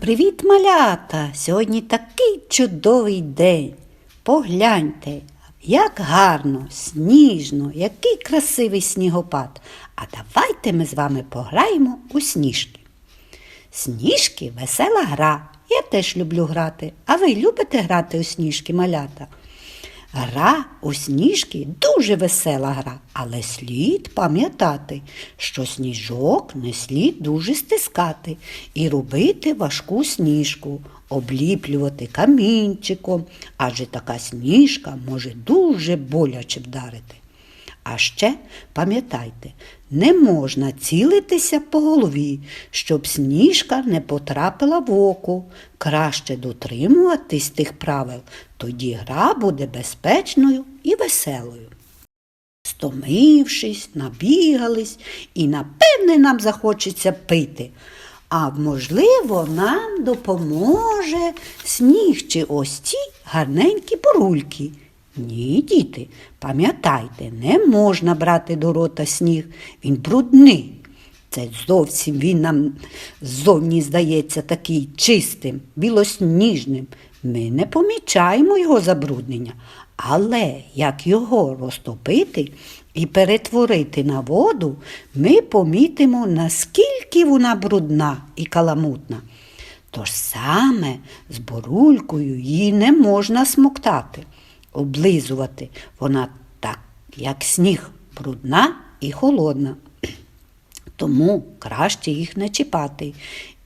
Привіт, малята! Сьогодні такий чудовий день. Погляньте, як гарно, сніжно, який красивий снігопад. А давайте ми з вами пограємо у сніжки. Сніжки весела гра. Я теж люблю грати. А ви любите грати у сніжки, малята? Гра у сніжки дуже весела гра, але слід пам'ятати, що сніжок не слід дуже стискати і робити важку сніжку, обліплювати камінчиком, адже така сніжка може дуже боляче вдарити. А ще пам'ятайте, не можна цілитися по голові, щоб сніжка не потрапила в око. Краще дотримуватись тих правил, тоді гра буде безпечною і веселою. Стомившись, набігались, і напевне нам захочеться пити. А можливо, нам допоможе сніг чи ось ці гарненькі бурульки. Ні, діти, пам'ятайте, не можна брати до рота сніг, він брудний. Це зовсім він нам ззовні здається такий чистим, білосніжним. Ми не помічаємо його забруднення. Але як його розтопити і перетворити на воду, ми помітимо, наскільки вона брудна і каламутна. Тож саме з борулькою її не можна смоктати, облизувати. Вона так, як сніг, брудна і холодна. Тому краще їх не чіпати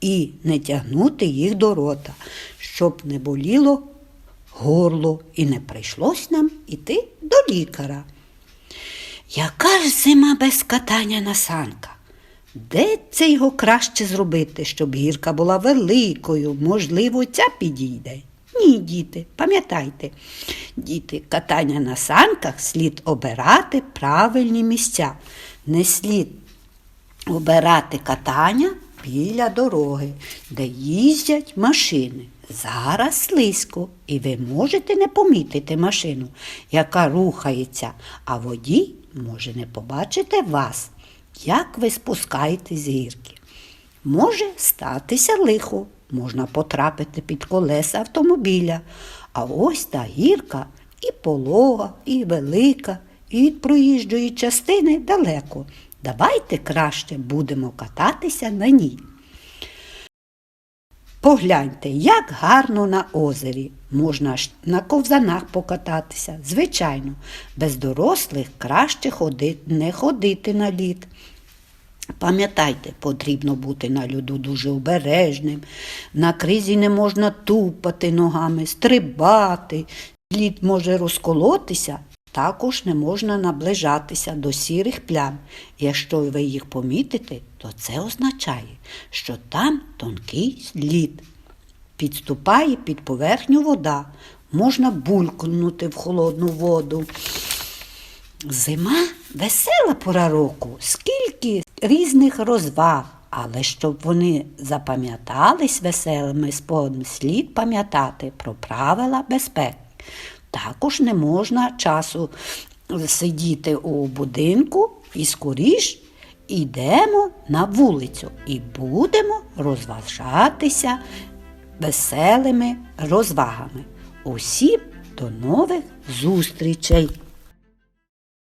і не тягнути їх до рота, щоб не боліло горло і не прийшлось нам іти до лікаря. Яка ж зима без катання на санках? Де це його краще зробити, щоб гірка була великою, можливо, ця підійде? Ні, діти, пам'ятайте, діти, катання на санках слід обирати правильні місця. Не слід обирати катання біля дороги, де їздять машини. Зараз слизько, і ви можете не помітити машину, яка рухається, а водій може не побачити вас, як ви спускаєтесь з гірки. Може статися лихо, можна потрапити під колеса автомобіля. А ось та гірка і полога, і велика, і від проїжджої частини далеко. Давайте краще будемо кататися на ній. Погляньте, як гарно на озері. Можна ж на ковзанах покататися. Звичайно, без дорослих краще ходити, не ходити на лід. Пам'ятайте, потрібно бути на льоду дуже обережним. На кризі не можна тупати ногами, стрибати. Лід може розколотися, також не можна наближатися до сірих плям. Якщо ви їх помітите, то це означає, що там тонкий лід. Підступає під поверхню вода, можна булькнути в холодну воду. Зима весела пора року, скільки різних розваг, але щоб вони запам'ятались веселими спогадами, слід пам'ятати про правила безпеки. Також не можна часу сидіти у будинку і скоріш йдемо на вулицю і будемо розважатися веселими розвагами. Усім до нових зустрічей!